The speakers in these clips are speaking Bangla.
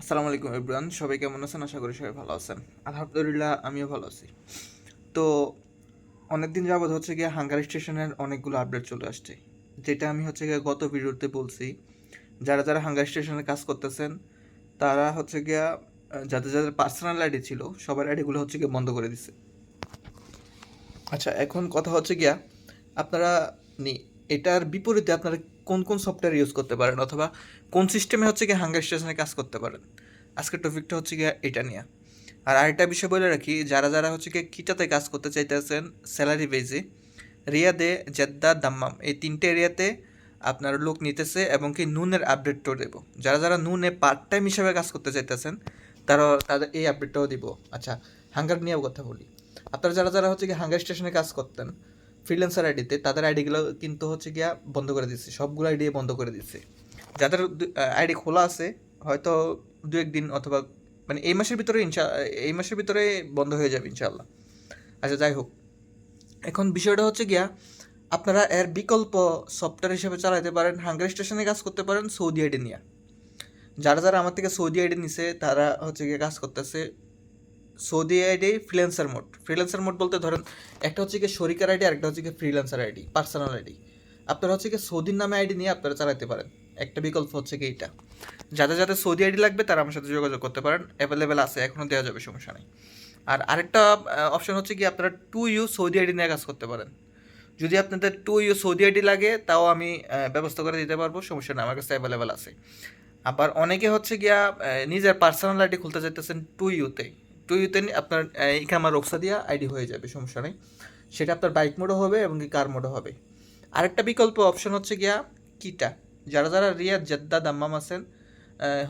আসসালামু আলাইকুম ইব্রান সবাই কেমন আছেন? আশা করি সবাই ভালো আছেন। আলহামদুলিল্লাহ, আমিও ভালো আছি। তো অনেকদিন যাবৎ হচ্ছে গিয়ে হাঙ্গার স্টেশনের অনেকগুলো আপডেট চলে আসছে। যেটা আমি হচ্ছে গিয়ে গত ভিডিওতে বলছি, যারা যারা হাঙ্গার স্টেশনে কাজ করতেছেন, তারা হচ্ছে গিয়া যাদের যাদের পার্সোনাল আইডি ছিল, সবার আইডিগুলো হচ্ছে গিয়ে বন্ধ করে দিছে। আচ্ছা এখন কথা হচ্ছে গিয়া, আপনারা নি, এটার বিপরীতে আপনারা কোন কোন সফটওয়্যার ইউজ করতে পারেন অথবা কোন সিস্টেমে হচ্ছে গিয়ে হাঙ্গার স্টেশনে কাজ করতে পারেন? আজকের টপিকটা হচ্ছে গিয়ে এটা নিয়ে। আর আরেকটা বিষয় বলে রাখি, যারা যারা হচ্ছে গিয়ে কিটাতে কাজ করতে চাইতেছেন স্যালারি বেজে, রিয়াদে জেদ্দা দাম্মাম, এই তিনটে এরিয়াতে আপনার লোক নিতেছে এবং কি নুনের আপডেটটাও দেবো। যারা যারা নুনে পার্ট টাইম হিসাবে কাজ করতে চাইতেছেন, তারা তাদের এই আপডেটটাও দিব। আচ্ছা হাঙ্গার নিয়েও কথা বলি। আপনারা যারা যারা হচ্ছে কি হাঙ্গার স্টেশনে কাজ করতেন ফ্রিল্যান্সার আইডিতে তাদের আইডিগুলো কিন্তু হচ্ছে গিয়া বন্ধ করে দিচ্ছে সবগুলো আইডি বন্ধ করে দিচ্ছে যাদের আইডি খোলা আছে, হয়তো দু একদিন অথবা মানে এই মাসের ভিতরে ইনশা এই মাসের ভিতরে বন্ধ হয়ে যাবে ইনশাল্লাহ আচ্ছা যাই হোক। এখন বিষয়টা হচ্ছে গিয়া, আপনারা এর বিকল্প সফটওয়্যার হিসেবে চালাতে পারেন হাঙ্গার স্টেশনে কাজ করতে পারেন সৌদি আইডি নিয়ে। যারা যারা আমার থেকে সৌদি আইডি নিছে, তারা হচ্ছে গিয়ে কাজ করতেছে। Saudi ID freelancer mode freelancer mode বলতে ধরেন, একটা হচ্ছে গিয়ে শরিকার আইডি আর একটা হচ্ছে গিয়ে ফ্রিল্যান্সার আইডি পার্সোনাল আইডি। আপনারা হচ্ছে গিয়ে সৌদির নামে আইডি নিয়ে আপনারা চালাতে পারেন। একটা বিকল্প হচ্ছে কি এইটা। যাদের যাদের সৌদি আইডি লাগবে, তারা আমার সাথে যোগাযোগ করতে পারেন। অ্যাভেলেবেল আছে এখনও দেওয়া যাবে, সমস্যা নেই। আর আরেকটা অপশন হচ্ছে কি আপনারা টু ইউ সৌদি আইডি নিয়ে কাজ করতে পারেন। যদি আপনাদের টু ইউ সৌদি আইডি লাগে, তাও আমি ব্যবস্থা করে দিতে পারব, সমস্যা নেই, আমার কাছে অ্যাভেলেবেল আছে। আবার অনেকে হচ্ছে গিয়া নিজের পার্সোনাল আইডি খুলতে চাইতেছেন টু ইউতে টু ইউতে আপনার ইকামা রক্সা দিয়া আইডি হয়ে যাবে, সমস্যা নেই। সেটা আপনার বাইক মোডও হবে এবং কি কার মোডও হবে। আরেকটা বিকল্প অপশন হচ্ছে গিয়া কিটা। যারা যারা রিয়াদ জেদ্দা দাম্মাম আছেন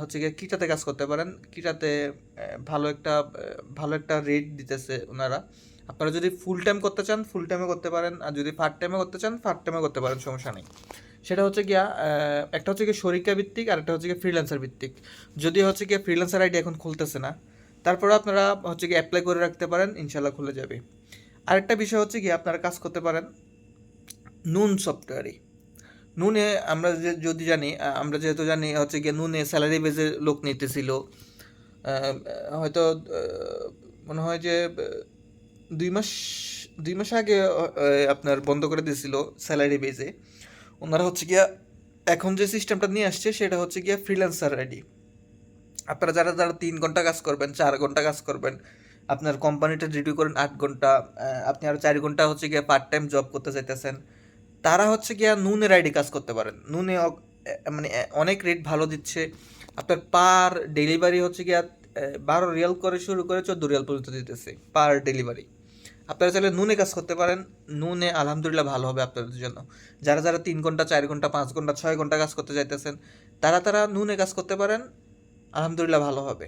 হচ্ছে গিয়ে কিটাতে কাজ করতে পারেন। কিটাতে ভালো একটা ভালো একটা রেট দিতেছে ওনারা। আপনারা যদি ফুল টাইম করতে চান ফুল টাইমে করতে পারেন। আর যদি পার্ট টাইমে করতে চান পার্ট টাইমে করতে পারেন, সমস্যা নেই। সেটা হচ্ছে গিয়া একটা হচ্ছে গিয়ে শরিকা ভিত্তিক আর একটা হচ্ছে গিয়ে ফ্রিল্যান্সার ভিত্তিক। যদি হচ্ছে গিয়ে ফ্রিল্যান্সার আইডি এখন খুলতেছে না তারপরে আপনারা হচ্ছে কি অ্যাপ্লাই করে রাখতে পারেন ইনশাল্লাহ খুলে যাবে। আরেকটা বিষয় হচ্ছে কি আপনারা কাজ করতে পারেন নুন সফটওয়্যারে। নুনে আমরা যে, যদি জানি আমরা যেহেতু জানি হচ্ছে গিয়ে নুনে স্যালারি বেজে লোক নিতেছিল হয়তো মনে হয় যে দুই মাস দুই মাস আগে আপনার বন্ধ করে দিয়েছিল স্যালারি বেজে ওনারা হচ্ছে গিয়া এখন যে সিস্টেমটা নিয়ে আসছে, সেটা হচ্ছে গিয়া ফ্রিল্যান্সার আইডি আপনারা যারা যারা তিন ঘণ্টা কাজ করবেন, চার ঘণ্টা কাজ করবেন, আপনার কোম্পানিটা ডিউটি করেন আট ঘণ্টা আপনি আরও চার ঘণ্টা হচ্ছে গিয়ে পার্ট টাইম জব করতে চাইতেছেন, তারা হচ্ছে গিয়া নুনের আইডি কাজ করতে পারেন। নুনে মানে অনেক রেট ভালো দিচ্ছে। আপনার পার ডেলিভারি হচ্ছে গিয়া বারো রিয়াল করে শুরু করে চোদ্দ রিয়াল পর্যন্ত দিতেছে পার ডেলিভারি আপনারা চাইলে নুনে কাজ করতে পারেন, নুনে আলহামদুলিল্লাহ ভালো হবে আপনাদের জন্য। যারা যারা তিন ঘণ্টা, চার ঘণ্টা, পাঁচ ঘণ্টা, ছয় ঘণ্টা কাজ করতে চাইতেছেন, তারা তারা নুনে কাজ করতে পারেন। আলহামদুলিল্লাহ ভালো হবে।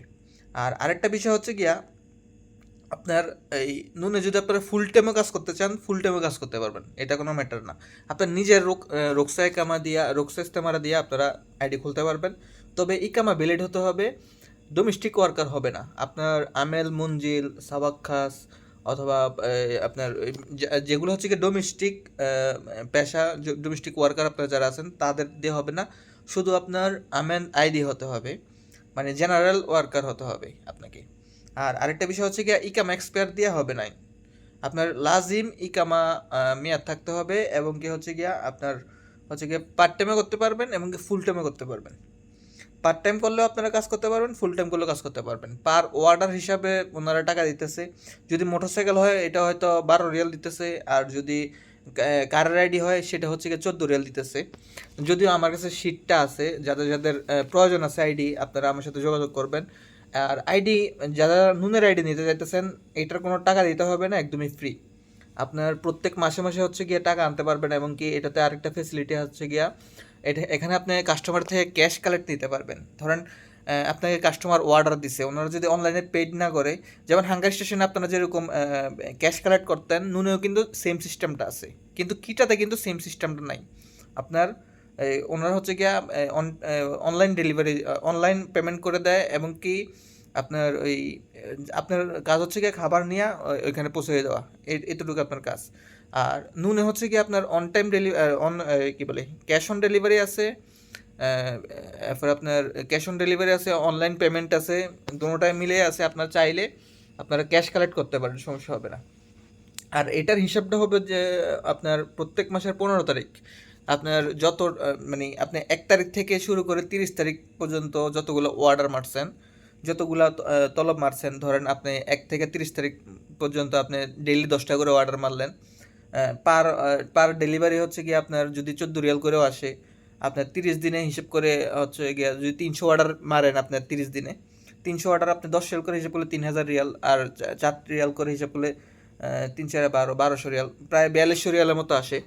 আর আরেকটা বিষয় হচ্ছে গিয়া, আপনার এই নুনে যদি আপনারা ফুল টাইমে কাজ করতে চান ফুল টাইমে কাজ করতে পারবেন। এটা কোনো ম্যাটার না। আপনার নিজের রোক রোকসা কামা দিয়া রোকসা ইস্তেমারা দিয়ে আপনারা আইডি খুলতে পারবেন। তবে ইকামা ভ্যালিড হতে হবে ডোমেস্টিক ওয়ার্কার হবে না। আপনার আমেল, মঞ্জিল সাবাক্খাস অথবা আপনার যেগুলো হচ্ছে কি ডোমেস্টিক পেশা ডোমেস্টিক ওয়ার্কার আপনারা যারা আছেন, তাদের দিয়ে হবে না। শুধু আপনার আমেন আইডি হতে হবে। মানে জেনারেল ওয়ার্কার হতে হবে আপনাকে। আর আরেকটা বিষয় হচ্ছে গিয়ে ইকামা এক্সপায়ার দেওয়া হবে নাই। আপনার লাজিম ইকামা মেয়াদ থাকতে হবে এবং কি হচ্ছে গিয়া আপনার হচ্ছে গিয়ে পার্ট টাইমে করতে পারবেন এবং কি ফুল টাইমে করতে পারবেন। পার্ট টাইম করলেও আপনারা কাজ করতে পারবেন ফুল টাইম করলেও কাজ করতে পারবেন। পার ওয়ার্ডার হিসাবে ওনারা টাকা দিতেছে। যদি মোটরসাইকেল হয়, এটা হয়তো বারো রিয়াল দিতেছে। আর যদি কারের আইডি হয়, সেটা হচ্ছে গিয়ে চোদ্দ রিয়াল দিতেছে। যদিও আমার কাছে শিটটা আছে, যাদের যাদের প্রয়োজন আছে আইডি, আপনারা আমার সাথে যোগাযোগ করবেন। আর আইডি, যারা নুনের আইডি নিতে চাইতেছেন, এটার কোনো টাকা দিতে হবে না, একদমই ফ্রি আপনার প্রত্যেক মাসে মাসে হচ্ছে গিয়ে টাকা আনতে পারবেন, এবং কি এটাতে আরেকটা ফেসিলিটি হচ্ছে গিয়া, এটা, এখানে আপনি কাস্টমার থেকে ক্যাশ কালেক্ট নিতে পারবেন। ধরেন আপনাকে কাস্টমার অর্ডার দিছে। ওনারা যদি অনলাইনে পেড না করে, যেমন হাঙ্গার স্টেশনে আপনারা যেরকম ক্যাশ কালেক্ট করতেন, নুনেও কিন্তু সেম সিস্টেমটা আছে। কিন্তু কিটাতে কিন্তু সেম সিস্টেমটা নাই। আপনার ওনারা হচ্ছে গিয়া অনলাইন ডেলিভারি অনলাইন পেমেন্ট করে দেয় এবং কি আপনার ওই আপনার কাজ হচ্ছে গিয়ে খাবার নিয়ে ওইখানে পৌঁছে দেওয়া। এতটুকু আপনার কাজ। আর নুনে হচ্ছে কি আপনার অন টাইম ডেলি অন কি বলে ক্যাশ অন ডেলিভারি আছে। এরপর আপনার ক্যাশ অন ডেলিভারি আছে অনলাইন পেমেন্ট আছে দুটোটাই মিলে আছে আপনার চাইলে আপনারা ক্যাশ কালেক্ট করতে পারেন, সমস্যা হবে না। আর এটার হিসাবটা হবে যে আপনার প্রত্যেক মাসের পনেরো তারিখ, আপনার যত মানে আপনি এক তারিখ থেকে শুরু করে তিরিশ তারিখ পর্যন্ত যতগুলো অর্ডার মারছেন, যতগুলো তলব মারছেন, ধরেন আপনি এক থেকে তিরিশ তারিখ পর্যন্ত আপনি ডেইলি দশটা করে অর্ডার মারলেন পার পার ডেলিভারি হচ্ছে কি আপনার যদি চোদ্দ রিয়াল করেও আসে আপনার তিরিশ দিনে হিসেব করে হচ্ছে গিয়ে যদি তিনশো অর্ডার মারেন আপনার তিরিশ দিনে, তিনশো অর্ডার আপনি দশ রিয়াল করে হিসাব করলে তিন হাজার রিয়াল আর চার রিয়াল করে হিসাব করলে তিন চার বারো, বারোশো রিয়াল প্রায় বিয়াল্লিশশো রিয়ালের মতো আসে।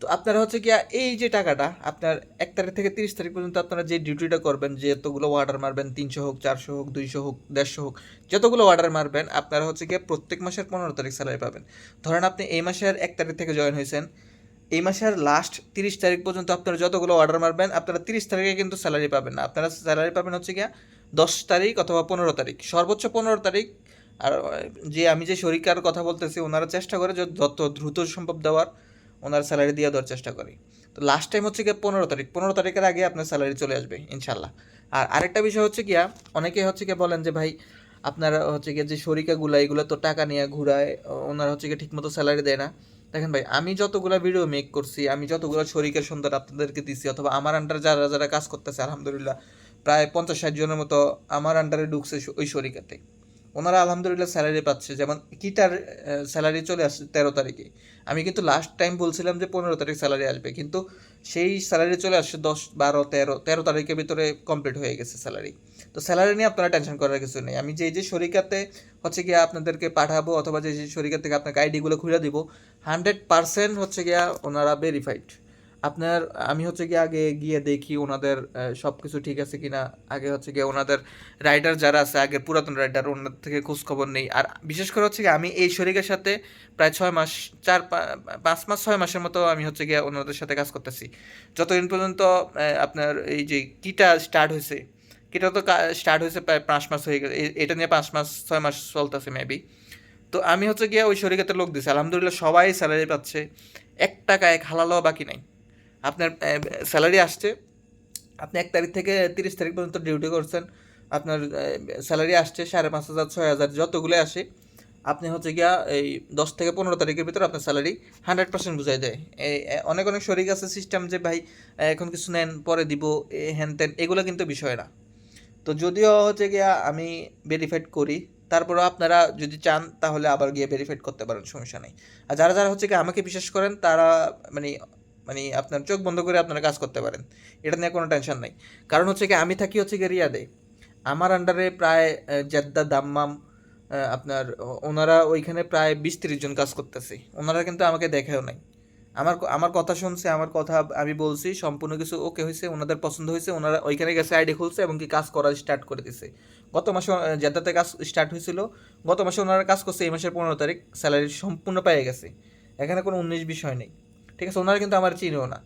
তো আপনারা হচ্ছে কি এই যে টাকাটা, আপনার এক তারিখ থেকে তিরিশ তারিখ পর্যন্ত আপনারা যে ডিউটিটা করবেন, যে এতগুলো অর্ডার মারবেন, তিনশো হোক, চারশো হোক, দুইশো হোক, দেড়শো হোক, যতগুলো অর্ডার মারবেন, আপনারা হচ্ছে গিয়ে প্রত্যেক মাসের পনেরো তারিখ স্যালারি পাবেন। ধরেন আপনি এই মাসের এক তারিখ থেকে জয়েন হয়েছেন এই মাসের লাস্ট তিরিশ তারিখ পর্যন্ত আপনারা যতগুলো অর্ডার মারবেন, আপনারা তিরিশ তারিখে কিন্তু স্যালারি পাবেন না। আপনারা স্যালারি পাবেন হচ্ছে গিয়া দশ তারিখ অথবা পনেরো তারিখ। সর্বোচ্চ পনেরো তারিখ। আর, যে আমি যে শরিকার কথা বলতেছি, ওনারা চেষ্টা করে যত দ্রুত সম্ভব দেওয়ার, ওনার স্যালারি দিয়ে দেওয়ার চেষ্টা করে। তো লাস্ট টাইম হচ্ছে গিয়ে পনেরো তারিখ। পনেরো তারিখের আগে আপনার স্যালারি চলে আসবে ইনশাল্লাহ আর আরেকটা বিষয় হচ্ছে গিয়া অনেকে হচ্ছে গিয়ে বলেন যে, ভাই, আপনারা হচ্ছে গিয়ে যে শরিকাগুলো, এগুলো তো টাকা নিয়ে ঘুরায়, ওনারা হচ্ছে গিয়ে ঠিকমতো স্যালারি দেয় না। দেখেন ভাই, আমি যতগুলো ভিডিও মেক করছি, আমি যতগুলো শরীরের সুন্দর আপনাদেরকে দিছি, অথবা আমার আন্ডার যারা যারা কাজ করতেছে, আলহামদুলিল্লাহ, প্রায় পঞ্চাশ ষাট জনের মতো আমার আন্ডারে ঢুকছে ওই শরিকাতে। ওনারা আলহামদুলিল্লাহ স্যালারি পাচ্ছে। যেমন কিটার স্যালারি চলে আসছে তেরো তারিখে। আমি কিন্তু লাস্ট টাইম বলছিলাম যে পনেরো তারিখ স্যালারি আসবে। কিন্তু সেই স্যালারি চলে আসছে দশ, বারো, তেরো তেরো তারিখের ভিতরে কমপ্লিট হয়ে গেছে স্যালারি তো স্যালারি নিয়ে আপনারা টেনশন করার কিছু নেই। আমি যে যে শরিকাতে হচ্ছে গিয়া আপনাদেরকে পাঠাবো অথবা যে যে শরিকা থেকে আপনাকে আইডিগুলো খুলে দিব হান্ড্রেড পার্সেন্ট হচ্ছে গিয়া ওনারা ভেরিফাইড আপনার, আমি হচ্ছে গিয়ে আগে গিয়ে দেখি ওনাদের সব কিছু ঠিক আছে কিনা। আগে হচ্ছে গিয়ে ওনাদের রাইডার যারা আছে, আগের পুরাতন রাইডার ওনার থেকে খোঁজ খবর নেই। আর বিশেষ করে হচ্ছে গিয়ে আমি এই শরিকের সাথে প্রায় ছয় মাস, চার পাঁচ মাস, ছয় মাসের মতো আমি হচ্ছে গিয়ে ওনাদের সাথে কাজ করতেছি। যতদিন পর্যন্ত আপনার এই যে কিটা স্টার্ট হয়েছে, কিটা তো স্টার্ট হয়েছে প্রায় পাঁচ মাস হয়ে গেছে এটা নিয়ে পাঁচ মাস, ছয় মাস চলতেছে মেবি তো আমি হচ্ছে গিয়ে ওই শরিকাতে লোক দিছি। আলহামদুলিল্লাহ সবাই স্যালারি পাচ্ছে। এক টাকা এক হালালও বাকি নাই। আপনার স্যালারি আসছে। আপনি এক তারিখ থেকে তিরিশ তারিখ পর্যন্ত ডিউটি করছেন। আপনার স্যালারি আসছে সাড়ে পাঁচ হাজার, ছয় হাজার, যতগুলো আসে, আপনি হচ্ছে গিয়া এই দশ থেকে পনেরো তারিখের ভিতরে আপনার স্যালারি হান্ড্রেড পার্সেন্ট বুঝাই দেয়। অনেক অনেক শরিক আছে সিস্টেম যে, ভাই এখন কিছু নেন, পরে দিব হ্যান ত্যান এগুলো কিন্তু বিষয় না। তো যদিও হচ্ছে গিয়া আমি ভেরিফাইড করি, তারপরেও আপনারা যদি চান, তাহলে আবার গিয়ে ভেরিফাইড করতে পারেন, সমস্যা নেই। আর যারা যারা হচ্ছে গিয়ে আমাকে বিশ্বাস করেন, তারা মানে মানে আপনার চোখ বন্ধ করে আপনারা কাজ করতে পারেন। এটা নিয়ে কোনো টেনশন নাই। কারণ হচ্ছে কি, আমি থাকি হচ্ছে গিয়ে রিয়াদে। আমার আন্ডারে প্রায় জেদ্দা, দাম্মাম আপনার, ওনারা ওইখানে প্রায় বিশ তিরিশ জন কাজ করতেছে। ওনারা কিন্তু আমাকে দেখেও নাই। আমার আমার কথা শুনছে, আমার কথা আমি বলছি, সম্পূর্ণ কিছু ওকে হয়েছে, ওনাদের পছন্দ হয়েছে, ওনারা ওইখানে গেছে আইডি খুলছে এবং কি কাজ করা স্টার্ট করে দিছে। গত মাসে জেদ্দাতে কাজ স্টার্ট হয়েছিল। গত মাসে ওনারা কাজ করছে, এই মাসের পনেরো তারিখ স্যালারি সম্পূর্ণ পেয়ে গেছে। এখানে কোনো উনিশ বিষয় নেই। ঠিক আছে? ওনারা কিন্তু আমার চিনেও না।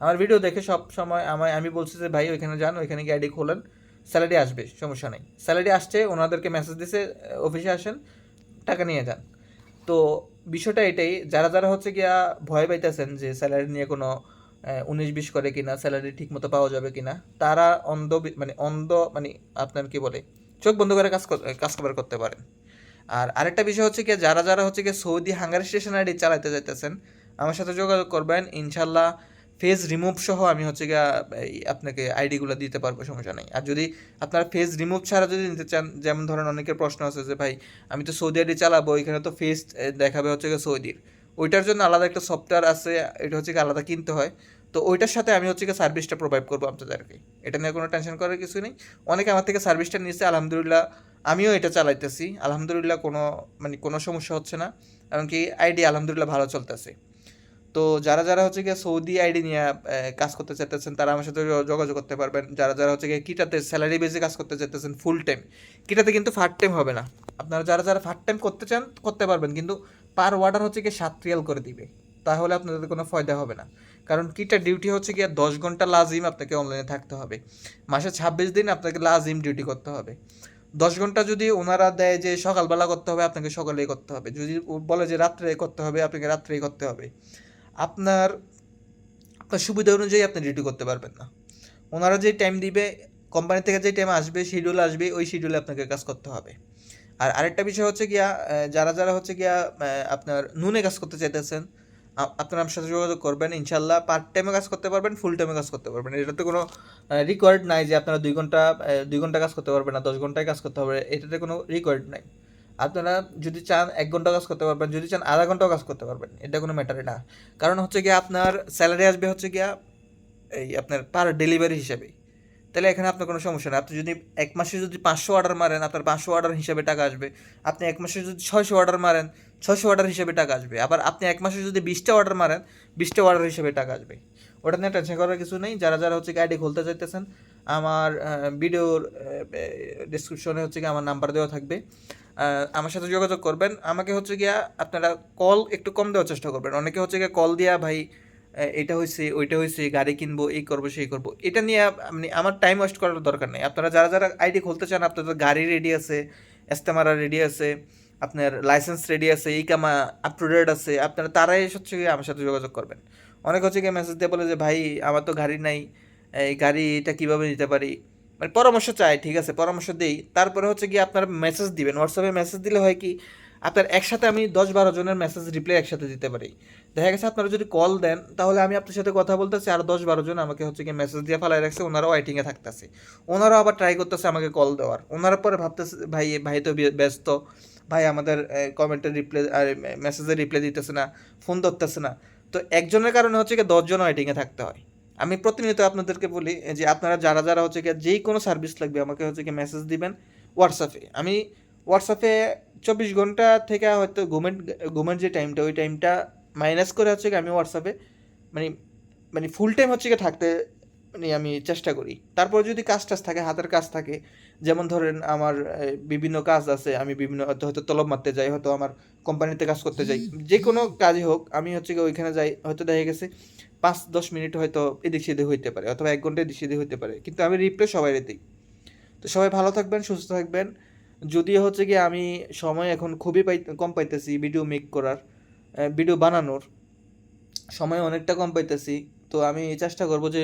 আমার ভিডিও দেখে সব সময় আমায়, আমি বলছি যে, ভাই, ওইখানে যান, ওইখানে গিয়ে আইডি খোলেন। স্যালারি আসবে, সমস্যা নেই। স্যালারি আসছে, ওনাদেরকে মেসেজ দিছে, অফিসে আসেন, টাকা নিয়ে যান। তো বিষয়টা এটাই, যারা যারা হচ্ছে গিয়া ভয় পাইতেছেন যে স্যালারি নিয়ে কোনো উনিশ বিশ করে কিনা স্যালারি ঠিক মতো পাওয়া যাবে কিনা, তারা অন্ধ মানে অন্ধ মানে আপনার কি বলে, চোখ বন্ধ করে কাজ কাজ করতে পারেন। আর আরেকটা বিষয় হচ্ছে কি যারা যারা হচ্ছে কি সৌদি হাঙ্গার স্টেশন আইডি চালাতে যাইতেছেন আমার সাথে যোগাযোগ করবেন। ইনশাল্লাহ ফেজ রিমুভ সহ আমি হচ্ছে গিয়া আপনাকে আইডিগুলো দিতে পারব, সমস্যা নেই। আর যদি আপনারা ফেজ রিমুভ ছাড়া যদি নিতে চান, যেমন ধরেন অনেকের প্রশ্ন আছে যে, ভাই, আমি তো সৌদি আইডি চালাবো, এখানে তো ফেস দেখাবে হচ্ছে গিয়ে সৌদির। ওইটার জন্য আলাদা একটা সফটওয়্যার আছে, এটা হচ্ছে আলাদা কিনতে হয়। তো ওইটার সাথে আমি হচ্ছে গিয়ে সার্ভিসটা প্রোভাইড করব আপনাদেরকে। এটা নিয়ে কোনো টেনশন করার কিছু নেই। অনেকে আমার থেকে সার্ভিসটা নিচ্ছে আলহামদুলিল্লাহ আমিও এটা চালাইতেছি। আলহামদুলিল্লাহ কোনো মানে কোনো সমস্যা হচ্ছে না। এমনকি আইডি আলহামদুলিল্লাহ ভালো চলতেছে। তো যারা যারা হচ্ছে গিয়ে সৌদি আইডি নিয়ে কাজ করতে চাইতেছেন, তারা আমার সাথে যোগাযোগ করতে পারবেন। যারা যারা হচ্ছে গিয়ে কিটাতে স্যালারি বেসে কাজ করতে চাইতেছেন ফুল টাইম কিটাতে কিন্তু ফার্ট টাইম হবে না। আপনারা যারা যারা ফার্ট টাইম করতে চান, করতে পারবেন, কিন্তু পার ওয়ার্ডার হচ্ছে গিয়ে সাত রিয়াল করে দিবে। তাহলে আপনাদের কোনো ফায়দা হবে না। কারণ কিটা ডিউটি হচ্ছে গিয়ে দশ ঘণ্টা লাজিম আপনাকে অনলাইনে থাকতে হবে। মাসে ছাব্বিশ দিন আপনাকে লাজিম ডিউটি করতে হবে। দশ ঘণ্টা যদি ওনারা দেয় যে সকালবেলা করতে হবে, আপনাকে সকালেই করতে হবে। যদি বলে যে রাত্রে করতে হবে, আপনাকে রাত্রেই করতে হবে। আপনার আপনার সুবিধা অনুযায়ী আপনি ডিউটি করতে পারবেন না। ওনারা যে টাইম দিবে কোম্পানি থেকে যে টাইম আসবে শিডিউল আসবে, ওই শিডিউলে আপনাকে কাজ করতে হবে। আর আরেকটা বিষয় হচ্ছে গিয়া যারা যারা হচ্ছে গিয়া আপনার নুনে কাজ করতে চাইতেছেন আপনারা আমার সাথে যোগাযোগ করবেন ইনশাল্লাহ পার্ট টাইমে কাজ করতে পারবেন ফুল টাইমে কাজ করতে পারবেন। এটাতে কোনো রিকোয়ার্ড নাই যে আপনারা দুই ঘণ্টা দুই ঘণ্টা কাজ করতে পারবেন না, দশ ঘন্টায় কাজ করতে হবে। এটাতে কোনো রিকোয়ার্ড নাই। আপনারা যদি চান এক ঘণ্টা কাজ করতে পারবেন, যদি চান আধা ঘন্টাও কাজ করতে পারবেন, এটা কোনো ম্যাটারে না। কারণ হচ্ছে গিয়ে আপনার স্যালারি আসবে হচ্ছে গিয়া এই আপনার পার ডেলিভারি হিসাবে। তাহলে এখানে আপনার কোনো সমস্যা নেই। আপনি যদি এক মাসে যদি পাঁচশো অর্ডার মারেন, আপনার পাঁচশো অর্ডার হিসাবে টাকা আসবে। আপনি এক মাসে যদি ছয়শো অর্ডার মারেন, ছয়শো অর্ডার হিসেবে টাকা আসবে। আবার আপনি এক মাসে যদি বিশটা অর্ডার মারেন, বিশটা অর্ডার হিসেবে টাকা আসবে। ওটা নিয়ে টেনশন করার কিছু নেই। যারা যারা হচ্ছে আইডি খুলতে চাইতেছেন, আমার ভিডিওর ডিসক্রিপশনে হচ্ছে কি আমার নাম্বার দেওয়া থাকবে। আমার সাথে যোগাযোগ করবেন। আমাকে হচ্ছে গিয়া আপনারা কল একটু কম দেওয়ার চেষ্টা করবেন। অনেকে হচ্ছে গিয়া কল দিয়া, ভাই এটা হয়েছে ওইটা হয়েছে গাড়ি কিনবো, এই করব, সেই করব। এটা নিয়ে আপ- মানে আমার টাইম ওয়েস্ট করার দরকার নেই। আপনারা যারা যারা আইডি খুলতে চান, আপনাদের গাড়ি রেডি আছে, এস্তেমারা রেডি আছে, আপনার লাইসেন্স রেডি আছে, এই কামা আপ টু ডেট আছে, আপনারা তারাই হচ্ছে গিয়ে আমার সাথে যোগাযোগ করবেন। অনেক হচ্ছে গিয়ে মেসেজ দিয়ে বলে যে, ভাই, আমার তো গাড়ি নাই, এই গাড়ি এটা কীভাবে নিতে পারি? মানে পরামর্শ চাই, ঠিক আছে, পরামর্শ দিই। তারপরে হচ্ছে কি আপনারা মেসেজ দিবেন। হোয়াটসঅ্যাপে মেসেজ দিলে হয় কি, আপনার একসাথে আমি দশ বারো জনের মেসেজ রিপ্লাই একসাথে দিতে পারি। দেখা গেছে আপনারা যদি কল দেন, তাহলে আমি আপনার সাথে কথা বলতেছি, আর দশ বারো জন আমাকে হচ্ছে কি মেসেজ দিয়ে ফেলাই রাখছে, ওনারাও ওয়াইটিংয়ে থাকতেছে। ওনারাও আবার ট্রাই করতেছে আমাকে কল দেওয়ার। ওনারা পরে ভাবতেছে, ভাই ভাই তো ব্যস্ত। ভাই আমাদের কমেন্টের রিপ্লাই আর মেসেজের রিপ্লাই দিতেছে না ফোন ধরতেছে না। তো একজনের কারণে হচ্ছে কি দশজন ওয়াইটিংয়ে থাকতে হয়। আমি প্রতিনিয়ত আপনাদেরকে বলি যে আপনারা যারা যারা হচ্ছে কি যেই কোনো সার্ভিস লাগবে আমাকে হচ্ছে কি মেসেজ দিবেন হোয়াটসঅ্যাপে আমি হোয়াটসঅ্যাপে চব্বিশ ঘণ্টা থেকে হয়তো ঘুমের ঘুমের যে টাইমটা ওই টাইমটা মাইনাস করে হচ্ছে কি আমি হোয়াটসঅ্যাপে মানে মানে ফুল টাইম হচ্ছে কি থাকতে মানে আমি চেষ্টা করি। তারপর যদি কাজ টাজ থাকে, হাতের কাজ থাকে, যেমন ধরেন আমার বিভিন্ন কাজ আছে, আমি বিভিন্ন হয়তো তলব মারতে যাই, হয়তো আমার কোম্পানিতে কাজ করতে যাই, যে কোনো কাজই হোক, আমি হচ্ছে কি ওইখানে যাই, হয়তো দেখা গেছে পাঁচ, দশ মিনিট হয়তো এদিক সেদিক হইতে পারে, অথবা এক ঘণ্টা এদিক সেদিক হইতে পারে। কিন্তু আমি রিপ্লাই সবাই দিই। তো সবাই ভালো থাকবেন, সুস্থ থাকবেন। যদিও হচ্ছে কি আমি সময় এখন খুবই পাই, কম পাইতেছি ভিডিও মেক করার ভিডিও বানানোর। সময় অনেকটা কম পাইতেছি। তো আমি চেষ্টা করব যে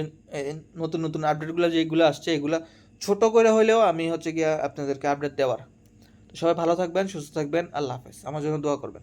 নতুন নতুন আপডেটগুলো যেগুলো আসছে, এগুলো ছোট করে হলেও আমি হচ্ছে গিয়া আপনাদেরকে আপডেট দেওয়ার। তো সবাই ভালো থাকবেন, সুস্থ থাকবেন। আল্লাহ হাফেজ। আমার জন্য দোয়া করবেন।